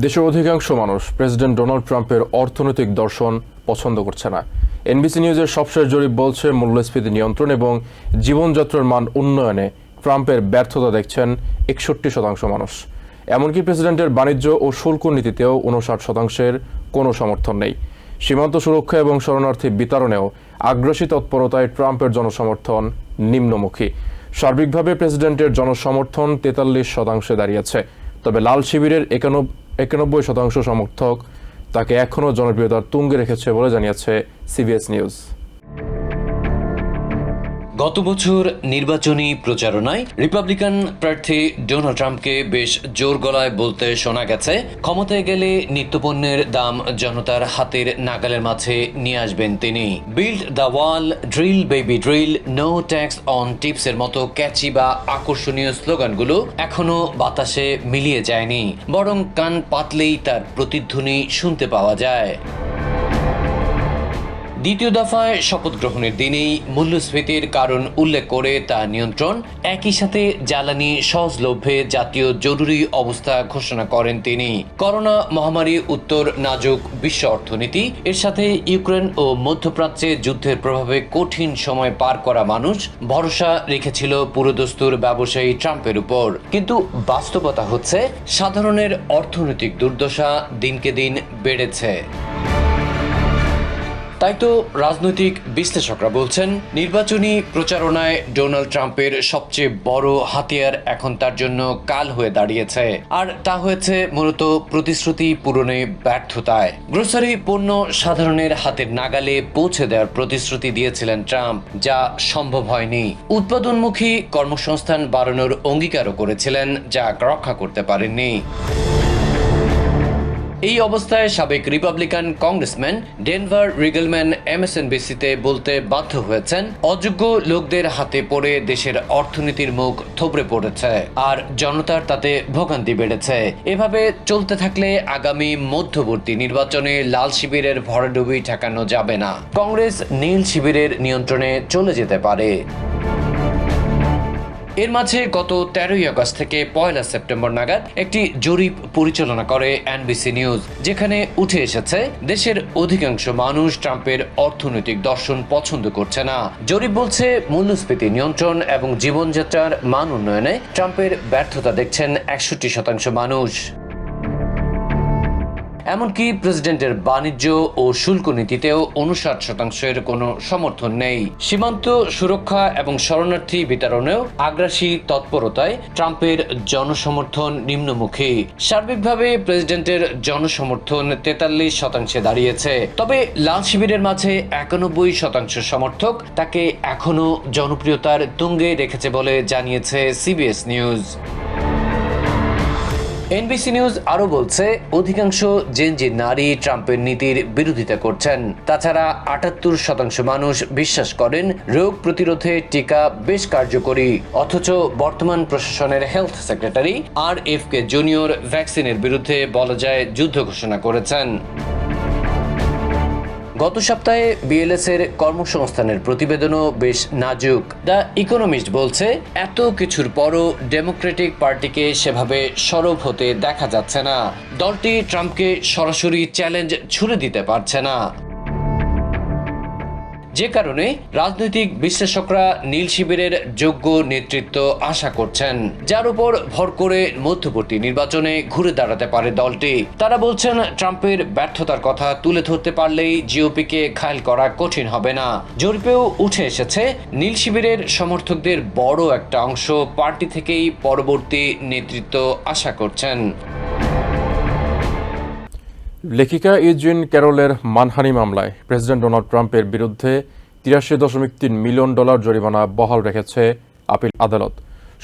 দেশের অধিকাংশ মানুষ প্রেসিডেন্ট ডোনাল্ড ট্রাম্পের অর্থনৈতিক দর্শন পছন্দ করছে না। এনবিসি নিউজের সবশেষ জরিপ বলছে, মূল্যস্ফীতি নিয়ন্ত্রণ এবং জীবনযাত্রার মান উন্নয়নে ট্রাম্পের ব্যর্থতা দেখছেন একষট্টি শতাংশ মানুষ। এমনকি প্রেসিডেন্টের বাণিজ্য ও শুল্ক নীতিতেও উনষাট শতাংশের কোনো সমর্থন নেই। সীমান্ত সুরক্ষা এবং শরণার্থী বিতরণেও আগ্রাসী তৎপরতায় ট্রাম্পের জনসমর্থন নিম্নমুখী। সার্বিকভাবে প্রেসিডেন্টের জনসমর্থন তেতাল্লিশ শতাংশে দাঁড়িয়েছে, তবে লাল শিবিরের একানব্বই একানব্বই শতাংশ সমর্থক তাকে এখনও জনপ্রিয়তার তুঙ্গে রেখেছে বলে জানিয়েছে সিবিএস নিউজ। গত বছর নির্বাচনী প্রচারণায় রিপাবলিকান প্রার্থী ডোনাল্ড ট্রাম্পকে বেশ জোর গলায় বলতে শোনা গেছে, ক্ষমতায় গেলে নিত্যপণ্যের দাম জনতার হাতের নাগালের মাঝে নিয়ে আসবেন তিনি। Build the wall drill baby drill no tax on tips এর মতো ক্যাচি বা আকর্ষণীয় স্লোগানগুলো এখনও বাতাসে মিলিয়ে যায়নি, বরং কান পাতলেই তার প্রতিধ্বনি শুনতে পাওয়া যায়। দ্বিতীয় দফায় শপথ গ্রহণের দিনেই মূল্যস্ফীতির কারণ উল্লেখ করে তা নিয়ন্ত্রণ। একই সাথে জ্বালানি সহজলভ্যে জাতীয় জরুরি অবস্থা ঘোষণা করেন তিনি। করোনা মহামারী উত্তর নাজুক বিশ্ব অর্থনীতি, এর সাথে ইউক্রেন ও মধ্যপ্রাচ্যে যুদ্ধের প্রভাবে কঠিন সময় পার করা মানুষ ভরসা রেখেছিল পুরোদস্তুর ব্যবসায়ী ট্রাম্পের উপর। কিন্তু বাস্তবতা হচ্ছে, সাধারণের অর্থনৈতিক দুর্দশা দিনকে দিন বেড়েছে। তাই তো রাজনৈতিক বিশ্লেষকরা বলছেন, নির্বাচনী প্রচারণায় ডোনাল্ড ট্রাম্পের সবচেয়ে বড় হাতিয়ার এখন তার জন্য কাল হয়ে দাঁড়িয়েছে। আর তা হয়েছে মূলত প্রতিশ্রুতি পূরণে ব্যর্থতায়। গ্রোসারি পণ্য সাধারণের হাতের নাগালে পৌঁছে দেওয়ার প্রতিশ্রুতি দিয়েছিলেন ট্রাম্প, যা সম্ভব হয়নি। উৎপাদনমুখী কর্মসংস্থান বাড়ানোর অঙ্গীকারও করেছিলেন, যা রক্ষা করতে পারেননি। এই অবস্থায় সাবেক রিপাবলিকান কংগ্রেসম্যান ডেনভার রিগেলম্যান এমএসএনবিসিতে বলতে বাধ্য হয়েছেন, অযোগ্য লোকদের হাতে পড়ে দেশের অর্থনীতির মুখ থবড়ে পড়েছে আর জনতার তাতে ভোগান্তি বেড়েছে। এভাবে চলতে থাকলে আগামী মধ্যবর্তী নির্বাচনে লাল শিবিরের ভরাডুবি ঠেকানো যাবে না। কংগ্রেস নীল শিবিরের নিয়ন্ত্রণে চলে যেতে পারে। এর মাঝে গত তেরোই আগস্ট থেকে পয়লা সেপ্টেম্বর নাগাদ একটি জরিপ পরিচালনা করে এনবিসি নিউজ, যেখানে উঠে এসেছে, দেশের অধিকাংশ মানুষ ট্রাম্পের অর্থনৈতিক দর্শন পছন্দ করছে না। জরিপ বলছে, মূল্যস্ফীতি নিয়ন্ত্রণ এবং জীবনযাত্রার মান উন্নয়নে ট্রাম্পের ব্যর্থতা দেখছেন একষট্টি শতাংশ মানুষ। এমনকি প্রেসিডেন্টের বাণিজ্য ও শুল্ক নীতিতেও উনষাট শতাংশের কোনো সমর্থন নেই। সীমান্ত সুরক্ষা এবং শরণার্থী বিতরণেও আগ্রাসী তৎপরতায় ট্রাম্পের জনসমর্থন নিম্নমুখী। সার্বিকভাবে প্রেসিডেন্টের জনসমর্থন তেতাল্লিশ শতাংশে দাঁড়িয়েছে। তবে লাল শিবিরের মাঝে একানব্বই শতাংশ সমর্থক তাকে এখনও জনপ্রিয়তার তুঙ্গে রেখেছে বলে জানিয়েছে সিবিএস নিউজ। এনবিসি নিউজ আরও বলছে, অধিকাংশ জেনজি নারী ট্রাম্পের নীতির বিরোধিতা করছেন। তাছাড়া আটাত্তর শতাংশ মানুষ বিশ্বাস করেন, রোগ প্রতিরোধে টিকা বেশ কার্যকরী। অথচ বর্তমান প্রশাসনের health secretary R F K junior ভ্যাকসিনের বিরুদ্ধে বলা যায়, যুদ্ধ ঘোষণা করেছেন। গত সপ্তাহে বিএলএস এর কর্মসংস্থানের প্রতিবেদনও বেশ নাজুক। দ্য ইকোনমিস্ট বলছে, এত কিছুর পরও ডেমোক্রেটিক পার্টিকে সেভাবে সরব হতে দেখা যাচ্ছে না। দলটি ট্রাম্পকে সরাসরি চ্যালেঞ্জ ছুড়ে দিতে পারছে না। যে কারণে রাজনৈতিক বিশ্লেষকরা নীল শিবিরের যোগ্য নেতৃত্ব আশা করছেন। যার উপর ভর করে মধ্যবর্তী নির্বাচনে ঘুরে দাঁড়াতে পারে দলটি। তারা বলছেন, ট্রাম্পের ব্যর্থতার কথা তুলে ধরতে পারলেই জিওপিকে ঘায়ল করা কঠিন হবে না। জরিপেও উঠে এসেছে, নীল শিবিরের সমর্থকদের বড় একটা অংশ পার্টি থেকেই পরবর্তী নেতৃত্ব আশা করছেন। লেখিকা ইউজিন ক্যারলের মানহানি মামলায় প্রেসিডেন্ট ডোনাল্ড ট্রাম্পের বিরুদ্ধে তিরাশি দশমিক তিন মিলিয়ন ডলার জরিমানা বহাল রেখেছে আপিল আদালত।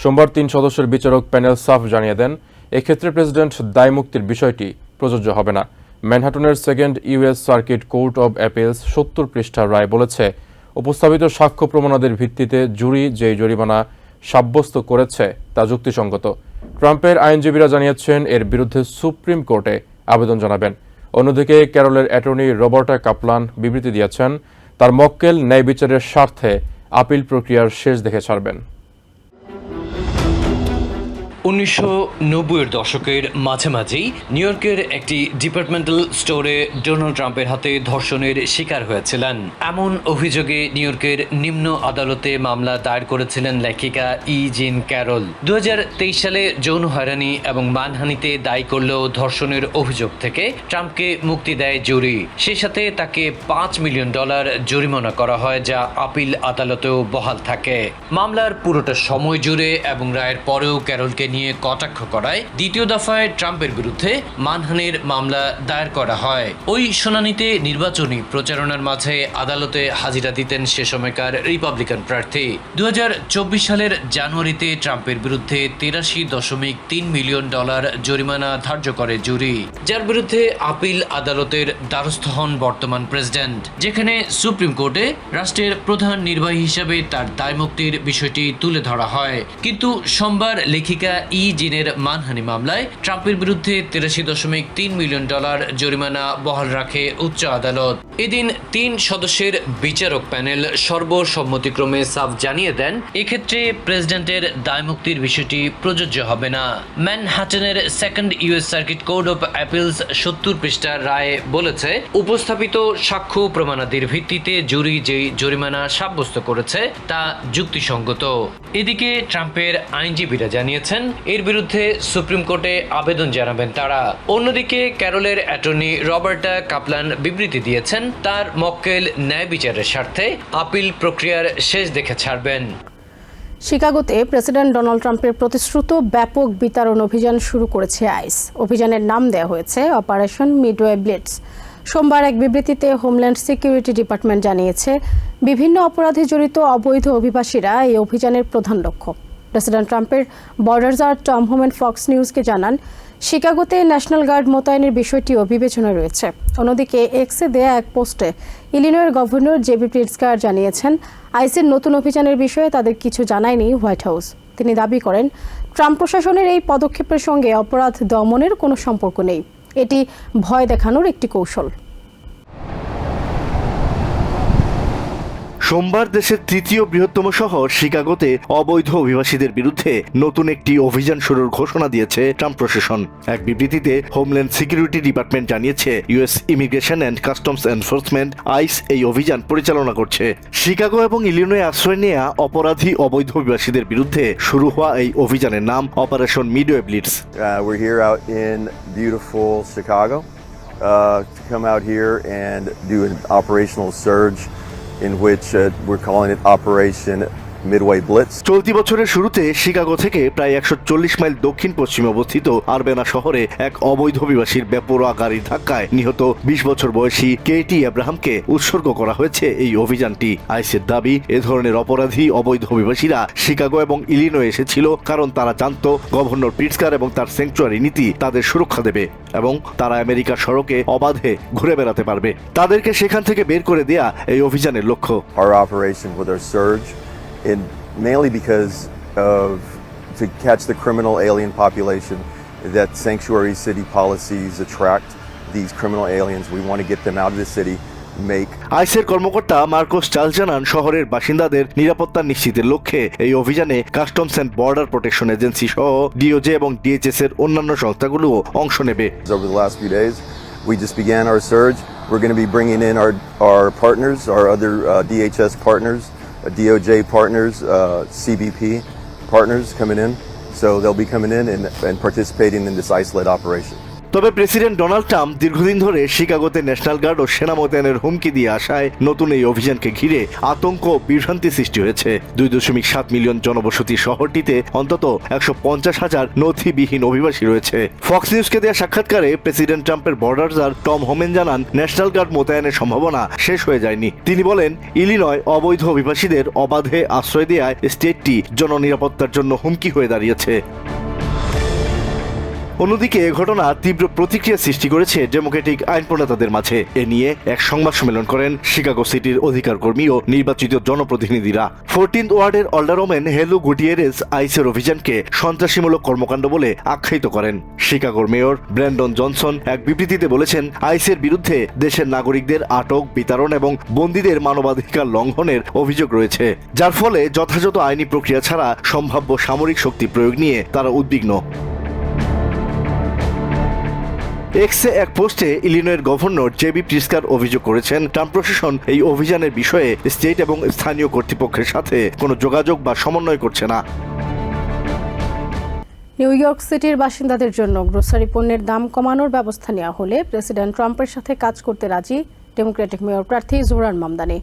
সোমবার তিন সদস্যের বিচারক প্যানেল সাফ জানিয়ে দেন, এক্ষেত্রে প্রেসিডেন্ট দায়মুক্তির বিষয়টি প্রযোজ্য হবে না। ম্যানহাটনের second US circuit court of appeals সত্তর পৃষ্ঠার রায় বলেছে, উপস্থাপিত সাক্ষ্য প্রমাণাদের ভিত্তিতে জুরি যে জরিমানা সাব্যস্ত করেছে তা যুক্তিসঙ্গত। ট্রাম্পের আইনজীবীরা জানিয়েছেন, এর বিরুদ্ধে সুপ্রিম কোর্টে আবেদন জানাবেন। অন্যদিকে কেরলের অ্যাটর্নি রবার্টা কাপলান বিবৃতি দিয়েছেন, তার মক্কেল ন্যায় বিচারের স্বার্থে আপিল প্রক্রিয়ার শেষ দেখে ছাড়বেন। উনিশশো নব্বইয়ের দশকের মাঝামাঝি নিউ ইয়র্কের একটি ডিপার্টমেন্টাল স্টোরে ডোনাল্ড ট্রাম্পের হাতে ধর্ষণের শিকার হয়েছিলেন। এমন অভিযোগে নিউ ইয়র্কের নিম্ন আদালতে মামলা দায়ের করেছিলেন লেখিকা ই জিন ক্যারল। দু সালে যৌন হয়রানি এবং মানহানিতে দায়ী করলেও ধর্ষণের অভিযোগ থেকে ট্রাম্পকে মুক্তি দেয় জুরি। সেই সাথে তাকে পাঁচ মিলিয়ন ডলার জরিমানা করা হয় যা আপিল আদালতেও বহাল থাকে। মামলার পুরোটা সময় জুড়ে এবং রায়ের পরেও ক্যারলকে নিয়ে কটাক্ষ করায় দ্বিতীয় দফায় ট্রাম্পের বিরুদ্ধে মানহানির মামলা দায়ের করা হয়। ওই শুনানিতে নির্বাচনী প্রচারণার মাঝে আদালতে হাজিরা দিতেন সে সময়কার রিপাবলিকান প্রার্থী। দু সালের জানুয়ারিতে ট্রাম্পের বিরুদ্ধে তিরাশি দশমিক তিন মিলিয়ন ডলার জরিমানা ধার্য করে জুরি, যার বিরুদ্ধে আপিল আদালতের দ্বারস্থ হন বর্তমান প্রেসিডেন্ট। যেখানে সুপ্রিম কোর্টে রাষ্ট্রের প্রধান নির্বাহী হিসাবে তার দায়মুক্তির বিষয়টি তুলে ধরা হয়। কিন্তু সোমবার লেখিকা ই জিনের মানহানি মামলায় ট্রাম্পের বিরুদ্ধে তিরাশি দশমিক তিন মিলিয়ন ডলার জরিমানা বহাল রাখে উচ্চ আদালত। এদিন তিন সদস্যের বিচারক প্যানেল সর্বসম্মতিক্রমে সাফ জানিয়ে দেন, এক্ষেত্রে প্রেসিডেন্টের দায়মুক্তির বিষয়টি প্রযোজ্য হবে না। ম্যানহাটনের second US circuit court of appeals সত্তর পৃষ্ঠার রায়ে বলেছে, উপস্থাপিত সাক্ষ্য প্রমাণাদির ভিত্তিতে জুরি যেই জরিমানা সাব্যস্ত করেছে, তা যুক্তিসঙ্গত। এদিকে ট্রাম্পের আইনজীবীরা জানিয়েছেন, এর বিরুদ্ধে সুপ্রিম কোর্টে আবেদন জানাবেন তারা। অন্যদিকে ক্যারলের অ্যাটর্নি রবার্টা কাপলান বিবৃতি দিয়েছেন, তার মক্কেল ন্যায় বিচারের স্বার্থে আপিল প্রক্রিয়ার শেষ দেখে ছাড়বেন। শিকাগোতে প্রেসিডেন্ট ডোনাল্ড ট্রাম্পের প্রতিশ্রুত ব্যাপক বিতরণ অভিযান শুরু করেছে আইস। অভিযানের নাম দেওয়া হয়েছে অপারেশন মিডওয়ে ব্লিটস। সোমবার এক বিবৃতিতে হোমল্যান্ড সিকিউরিটি ডিপার্টমেন্ট জানিয়েছে, বিভিন্ন অপরাধে জড়িত অবৈধ অভিবাসীরা এই অভিযানের প্রধান লক্ষ্য। প্রেসিডেন্ট ট্রাম্পের বর্ডারজার টম হোমেন ফক্স নিউজকে জানান, শিকাগোতে ন্যাশনাল গার্ড মোতায়েনের বিষয়টিও বিবেচনায় রয়েছে। অন্যদিকে এক্সে দেয়া এক পোস্টে ইলিনয়ের গভর্নর জেবি প্রিটসকার জানিয়েছেন, আইসির নতুন অভিযানের বিষয়ে তাদের কিছু জানায়নি হোয়াইট হাউস। তিনি দাবি করেন, ট্রাম্প প্রশাসনের এই পদক্ষেপের সঙ্গে অপরাধ দমনের কোনো সম্পর্ক নেই। এটি ভয় দেখানোর একটি কৌশল। সোমবার দেশের তৃতীয় বৃহত্তম শহর শিকাগোতে অবৈধ অভিবাসীদের বিরুদ্ধে নতুন একটি অভিযান শুরুর ঘোষণা দিয়েছে ট্রাম্প প্রশাসন। এক বিবৃতিতে হোমল্যান্ড সিকিউরিটি ডিপার্টমেন্ট জানিয়েছে US immigration and customs enforcement ICE এই অভিযান পরিচালনা করছে। শিকাগো এবং ইলিনয়ে আশ্রয় নেওয়া অপরাধী অবৈধ অভিবাসীদের বিরুদ্ধে শুরু হওয়া এই অভিযানের নাম operation Midway blitz Uh, uh, to come out here and do an operational surge in which uh, we're calling it Operation Midway Blitz. চলতি বছরের শুরুতে শিকাগো থেকে প্রায় একশো চল্লিশ মাইল দক্ষিণ পশ্চিমে অবস্থিত আরবেনা শহরে এক অবৈধ অভিবাসীর বেপরোয়া গাড়ির ধাক্কায় নিহত বিশ বছর বয়সী কেটি আব্রাহামকে উৎসর্গ করা হয়েছে এই অভিযানটি। আইসের দাবি এ ধরনের অপরাধী অবৈধ অভিবাসীরা শিকাগো এবং ইলিনো এসেছিল কারণ তারা জানত গভর্নর প্রিটসকার এবং তার স্যাংচুয়ারি নীতি তাদের সুরক্ষা দেবে এবং তারা আমেরিকার সড়কে অবাধে ঘুরে বেড়াতে পারবে। তাদেরকে সেখান থেকে বের করে দেয়া এই অভিযানের লক্ষ্য। Our operation with our surge, in mainly because of to catch the criminal alien population that sanctuary city policies attract these criminal aliens. We want to get them out of the city, make আইসের কর্মকর্তা Marcos Charles জানান শহরের বাসিন্দাদের নিরাপত্তা নিশ্চিতের লক্ষ্যে এই অভিযানে customs and border protection agency সহ DOJ এবং ডিএইচএস এর অন্যান্য সংস্থাগুলোও অংশ নেবে over the last few days. We just began our surge. We're going to be bringing in our, our partners, our other uh, DHS partners, uh, DOJ partners, uh, CBP partners coming in. So they'll be coming in and, and participating in this ICE-led operation. তবে president Donald Trump দীর্ঘদিন ধরে শিকাগোতে national guard ও সেনা মোতায়েনের হুমকি দিয়ে আসায় নতুন এই অভিযানকে ঘিরে আতঙ্ক বিভ্রান্তি সৃষ্টি হয়েছে। দুই দশমিক সাত মিলিয়ন জনবসতি শহরটিতে অন্তত একশো পঞ্চাশ হাজার নথিবিহীন অভিবাসী রয়েছে। ফক্স নিউজকে দেওয়া সাক্ষাৎকারে প্রেসিডেন্ট ট্রাম্পের বর্ডারজার টম হোমেন জানান, ন্যাশনাল গার্ড মোতায়েনের সম্ভাবনা শেষ হয়ে যায়নি। তিনি বলেন, ইলিনয় অবৈধ অভিবাসীদের অবাধে আশ্রয় দেওয়ায় স্টেটটি জননিরাপত্তার জন্য হুমকি হয়ে দাঁড়িয়েছে। অন্যদিকে এ ঘটনা তীব্র প্রতিক্রিয়া সৃষ্টি করেছে ডেমোক্রেটিক আইন প্রণেতাদের মাঝে। এ নিয়ে এক সংবাদ সম্মেলন করেন শিকাগো সিটির অধিকার কর্মী ও নির্বাচিত জনপ্রতিনিধিরা। ফোরটিন ওয়ার্ডের অল্ডারোমেন হেলু গুটিয়েরেস আইসের অভিযানকে সন্ত্রাসীমূলক কর্মকাণ্ড বলে আখ্যায়িত করেন। শিকাগোর মেয়র ব্র্যান্ডন জনসন এক বিবৃতিতে বলেছেন, আইসের বিরুদ্ধে দেশের নাগরিকদের আটক, বিতরণ এবং বন্দীদের মানবাধিকার লঙ্ঘনের অভিযোগ রয়েছে। যার ফলে যথাযথ আইনি প্রক্রিয়া ছাড়া সম্ভাব্য সামরিক শক্তি প্রয়োগ নিয়ে তারা উদ্বিগ্ন। এক্সে এক পোস্টে ইলিনয়ের গভর্নর জেবি প্রিস্কার অভিযোগ করেছেন, ট্রাম্প প্রশাসন এই অভিযানের বিষয়ে স্টেট এবং স্থানীয় কর্তৃপক্ষের সাথে কোনো যোগাযোগ বা সমন্বয় করছে না। নিউ ইয়র্ক সিটির বাসিন্দাদের জন্য গ্রোসারি পণ্যের দাম কমানোর ব্যবস্থা নেওয়া হলে প্রেসিডেন্ট ট্রাম্পের সাথে কাজ করতে রাজি ডেমোক্রেটিক মেয়র প্রার্থী জোরান মামদানি।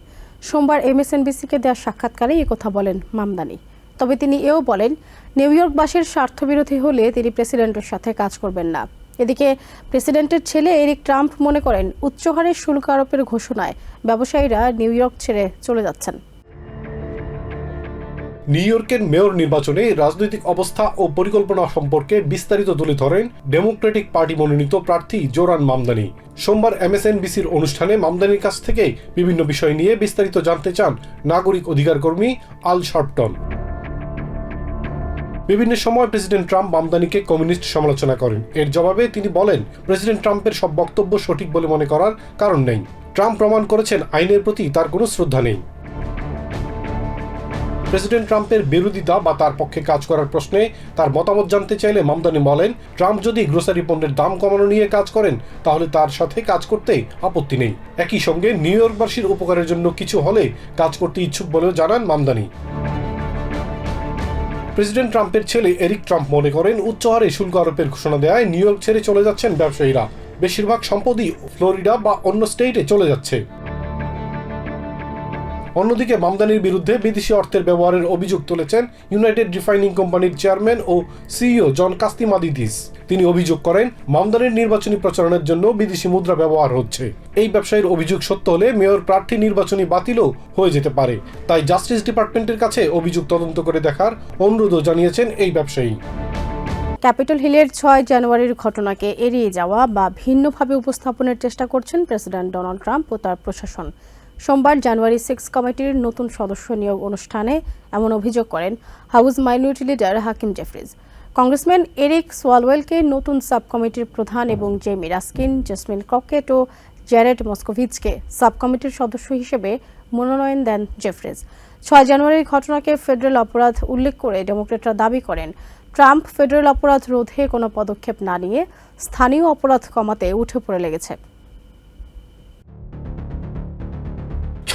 সোমবার এমএসএনবিসিকে দেওয়া সাক্ষাৎকারে কথা বলেন মামদানি। তবে তিনি এও বলেন, নিউ ইয়র্কবাসীর স্বার্থবিরোধী হলে তিনি প্রেসিডেন্টের সাথে কাজ করবেন না। এদিকে প্রেসিডেন্টের ছেলে এরিক ট্রাম্প মনে করেন উচ্চহারে শুল্ক আরোপের ঘোষণায় ব্যবসায়ীরা নিউ ইয়র্ক ছেড়ে চলে যাচ্ছেন। নিউ ইয়র্কের মেয়র নির্বাচনে রাজনৈতিক অবস্থা ও পরিকল্পনা সম্পর্কে বিস্তারিত তুলে ধরেন ডেমোক্রেটিক পার্টি মনোনীত প্রার্থী জোরান মামদানি। সোমবার এমএসএনবিসির অনুষ্ঠানে মামদানির কাছ থেকে বিভিন্ন বিষয় নিয়ে বিস্তারিত জানতে চান নাগরিক অধিকার কর্মী আল শার্পটন। বিভিন্ন সময় প্রেসিডেন্ট ট্রাম্প মামদানিকে কমিউনিস্ট সমালোচনা করেন। এর জবাবে তিনি বলেন, প্রেসিডেন্ট ট্রাম্পের সব বক্তব্য সঠিক বলে মনে করার কারণ নেই। ট্রাম্প প্রমাণ করেছেন আইনের প্রতি তার কোনো শ্রদ্ধা নেই। প্রেসিডেন্ট ট্রাম্পের বিরোধিতা বা তার পক্ষে কাজ করার প্রশ্নে তার মতামত জানতে চাইলে মামদানি বলেন, ট্রাম্প যদি গ্রোসারি পণ্যের দাম কমানো নিয়ে কাজ করেন, তাহলে তার সাথে কাজ করতে আপত্তি নেই। একই সঙ্গে নিউ ইয়র্কবাসীর উপকারের জন্য কিছু হলে কাজ করতে ইচ্ছুক বলেও জানান মামদানি। প্রেসিডেন্ট ট্রাম্পের ছেলে এরিক ট্রাম্প মনে করেন, উচ্চ হারে শুল্ক আরোপের ঘোষণা দেয়, নিউ ইয়র্ক ছেড়ে চলে যাচ্ছেন ব্যবসায়ীরা। বেশিরভাগ সম্পদই ফ্লোরিডা বা অন্য স্টেটে চলে যাচ্ছে। অন্যদিকে মামদানির বিরুদ্ধে বিদেশি অর্থের ব্যবহারের অভিযোগ তুলেছেন ইউনাইটেড রিফাইনিং কোম্পানির চেয়ারম্যান ও সিইও জন কাস্তিমাদিদিস। তিনি অভিযোগ করেন, মামদানির নির্বাচনী প্রচারণের জন্য বিদেশি মুদ্রা ব্যবহার হচ্ছে। এই ব্যবসায়ীর অভিযোগ সত্য হলে মেয়র প্রার্থী নির্বাচনী বাতিলও হয়ে যেতে পারে। তাই জাস্টিস ডিপার্টমেন্টের কাছে অভিযোগ তদন্ত করে দেখার অনুরোধও জানিয়েছেন এই ব্যবসায়ী। ক্যাপিটল হিলের ছয় জানুয়ারির ঘটনাকে এড়িয়ে যাওয়া বা ভিন্নভাবে উপস্থাপনের চেষ্টা করছেন প্রেসিডেন্ট ডোনাল্ড ট্রাম্প ও তার প্রশাসন। সোমবার জানুয়ারি সিক্স কমিটির নতুন সদস্য নিয়োগ অনুষ্ঠানে এমন অভিযোগ করেন house minority leader Hakeem Jeffries. Congressman Eric সোয়ালওয়েলকে নতুন সাব কমিটির প্রধান এবং জেমি রাস্কিন, জেসমিন ক্রকেট ও জ্যারেড মস্কোভিচকে সাব কমিটির সদস্য হিসেবে মনোনয়ন দেন জেফরিজ। ছয় জানুয়ারির ঘটনাকে ফেডারেল অপরাধ উল্লেখ করে ডেমোক্রেটরা দাবি করেন, ট্রাম্প ফেডারেল অপরাধ রোধে কোনো পদক্ষেপ না নিয়ে স্থানীয় অপরাধ কমাতে উঠে পড়ে লেগেছে।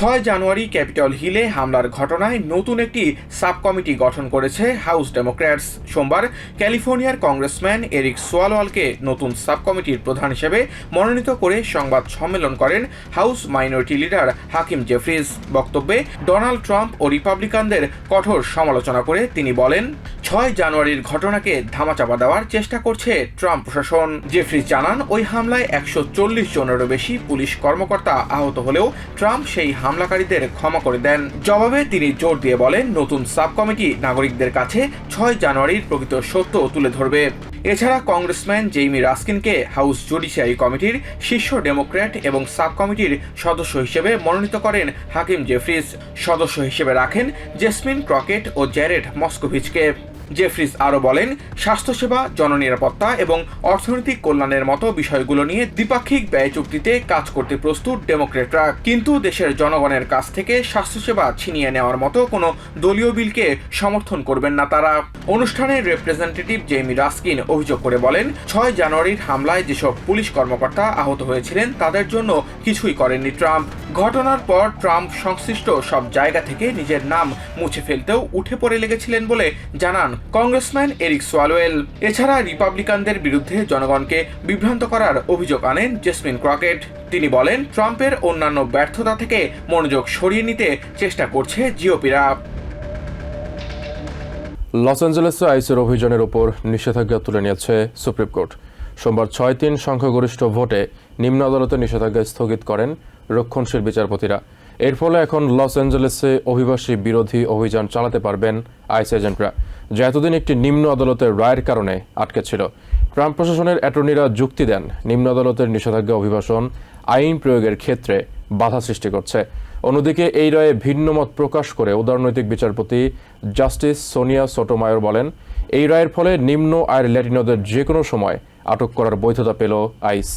ছয় জানুয়ারি ক্যাপিটল হিলে হামলার ঘটনায় নতুন একটি সাব কমিটি গঠন করেছে হাউস ডেমোক্র্যাটস। সোমবার ক্যালিফোর্নিয়ার কংগ্রেসম্যান এরিক সোয়ালওয়ালকে নতুন সাব কমিটির প্রধান হিসেবে মনোনীত করে সংবাদ সম্মেলন করেন house minority leader Hakeem Jeffries. বক্তব্যে ডোনাল্ড ট্রাম্প ও রিপাবলিকানদের কঠোর সমালোচনা করে তিনি বলেন, ছয় জানুয়ারির ঘটনাকে ধামাচাপা দেওয়ার চেষ্টা করছে ট্রাম্প প্রশাসন। জেফরিজ জানান, ওই হামলায় একশো চল্লিশ জনেরও বেশি পুলিশ কর্মকর্তা আহত হলেও ট্রাম্প সেই হামলাকারীদের ক্ষমা করে দেন। জবাবে তিনি জোর দিয়ে বলেন, নতুন সাব কমিটি নাগরিকদের কাছে ছয় জানুয়ারির প্রকৃত সত্য তুলে ধরবে। এছাড়া কংগ্রেসম্যান জেইমি রাস্কিনকে হাউস জুডিশিয়ারি কমিটির শীর্ষ ডেমোক্র্যাট এবং সাব কমিটির সদস্য হিসেবে মনোনীত করেন হাকিম জেফরিজ। সদস্য হিসেবে রাখেন জেসমিন ক্রকেট ও জ্যারেড মস্কোভিচকে। জেফরিস আরও বলেন, স্বাস্থ্যসেবা, জননিরাপত্তা এবং অর্থনৈতিক কল্যাণের মতো বিষয়গুলো নিয়ে দ্বিপাক্ষিক ব্যয় চুক্তিতে কাজ করতে প্রস্তুত ডেমোক্রেটরা। কিন্তু দেশের জনগণের কাছ থেকে স্বাস্থ্যসেবা ছিনিয়ে নেওয়ার মতো কোনো দলীয় বিলকে সমর্থন করবেন না তারা। অনুষ্ঠানের রিপ্রেজেন্টেটিভ জেমি রাস্কিন অভিযোগ করে বলেন, ছয় জানুয়ারির হামলায় যেসব পুলিশ কর্মকর্তা আহত হয়েছিলেন, তাদের জন্য কিছুই করেননি ট্রাম্প। ঘটনার পর ট্রাম্প সংশ্লিষ্ট সব জায়গা থেকে নিজের নাম মুছে ফেলতেও উঠে পড়ে লেগেছিলেন বলে জানান কংগ্রেসম্যান এরিক সোয়ালওয়েল এছাড়া রিপাবলিকানদের বিরুদ্ধে জনগণকে বিভ্রান্ত করার অভিযোগ আনেন জেসমিন ক্রকেট। তিনি বলেন, ট্রাম্পের অন্যান্য ব্যর্থতা থেকে মনোযোগ সরিয়ে নিতে চেষ্টা করছে জিওপিরা। লস অ্যাঞ্জেলেসে আইসের অভিযানের ওপর নিষেধাজ্ঞা তুলে নিয়েছে সুপ্রিম কোর্ট। সোমবার ছয় তিন সংখ্যাগরিষ্ঠ ভোটে নিম্ন আদালতে নিষেধাজ্ঞা স্থগিত করেন রক্ষণশীল বিচারপতিরা। এর ফলে এখন লস অ্যাঞ্জেলেসে অভিবাসী বিরোধী অভিযান চালাতে পারবেন আইস এজেন্টরা। যা এতদিন একটি নিম্ন আদালতের রায়ের কারণে আটকে ছিল। ট্রাম্প প্রশাসনের অ্যাটর্নিরা যুক্তি দেন, নিম্ন আদালতের নিষেধাজ্ঞা অভিবাসন আইন প্রয়োগের ক্ষেত্রে বাধা সৃষ্টি করছে। অন্যদিকে এই রায়ে ভিন্ন মত প্রকাশ করে উদারনৈতিক বিচারপতি জাস্টিস সোনিয়া সোটোমায়র বলেন, এই রায়ের ফলে নিম্ন আয়ের ল্যাটিনোদের যে কোনো সময় আটক করার বৈধতা পেল আইস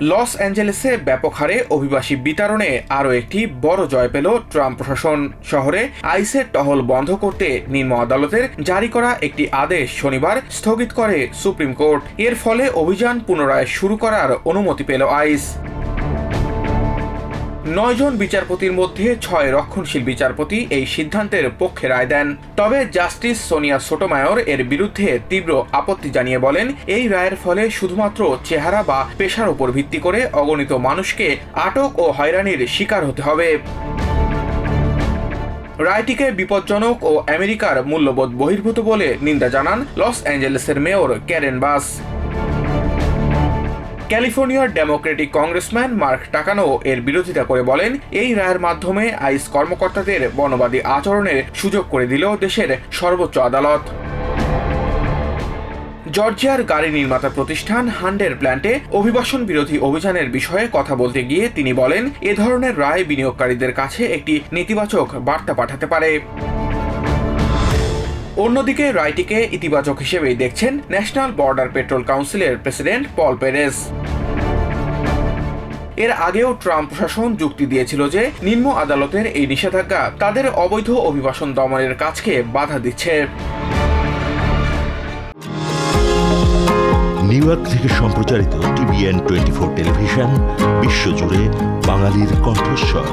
লস অ্যাঞ্জেলেসে ব্যাপক হারে অভিবাসী বিতরণে আরও একটি বড় জয় পেল ট্রাম্প প্রশাসন। শহরে আইসের টহল বন্ধ করতে নিম্ন আদালতের জারি করা একটি আদেশ শনিবার স্থগিত করে সুপ্রিম কোর্ট। এর ফলে অভিযান পুনরায় শুরু করার অনুমতি পেল আইস। নয়জন বিচারপতির মধ্যে ছয় রক্ষণশীল বিচারপতি এই সিদ্ধান্তের পক্ষে রায় দেন। তবে জাস্টিস সোনিয়া সোটোমায়র এর বিরুদ্ধে তীব্র আপত্তি জানিয়ে বলেন, এই রায়ের ফলে শুধুমাত্র চেহারা বা পেশার উপর ভিত্তি করে অগণিত মানুষকে আটক ও হয়রানির শিকার হতে হবে। রায়টিকে বিপজ্জনক ও আমেরিকার মূল্যবোধ বহির্ভূত বলে নিন্দা জানান লস অ্যাঞ্জেলেসের মেয়র ক্যারেন বাস। ক্যালিফোর্নিয়ার ডেমোক্রেটিক কংগ্রেসম্যান মার্ক টাকানো এর বিরোধিতা করে বলেন, এই রায়ের মাধ্যমে আইস কর্মকর্তাদের বনবাদী আচরণের সুযোগ করে দিল দেশের সর্বোচ্চ আদালত। জর্জিয়ার গাড়ি নির্মাতা প্রতিষ্ঠান হান্ডের প্ল্যান্টে অভিবাসন বিরোধী অভিযানের বিষয়ে কথা বলতে গিয়ে তিনি বলেন, এ ধরনের রায় বিনিয়োগকারীদের কাছে একটি নেতিবাচক বার্তা পাঠাতে পারে। অন্যদিকে রায়টিকে ইতিবাচক হিসেবেই দেখছেন ন্যাশনাল বর্ডার পেট্রোল কাউন্সিলের প্রেসিডেন্ট পল পেরেস এর আগেও ট্রাম্প প্রশাসন যুক্তি দিয়েছিল যে নিম্ন আদালতের এই নিষেধাজ্ঞা তাদের অবৈধ অভিবাসন দমনের কাজকে বাধা দিচ্ছে। নিউ ইয়র্ক থেকে সম্প্রচারিত টিভিএন টোয়েন্টি ফোর টেলিভিশন, বিশ্বজুড়ে বাঙালির কণ্ঠস্বর।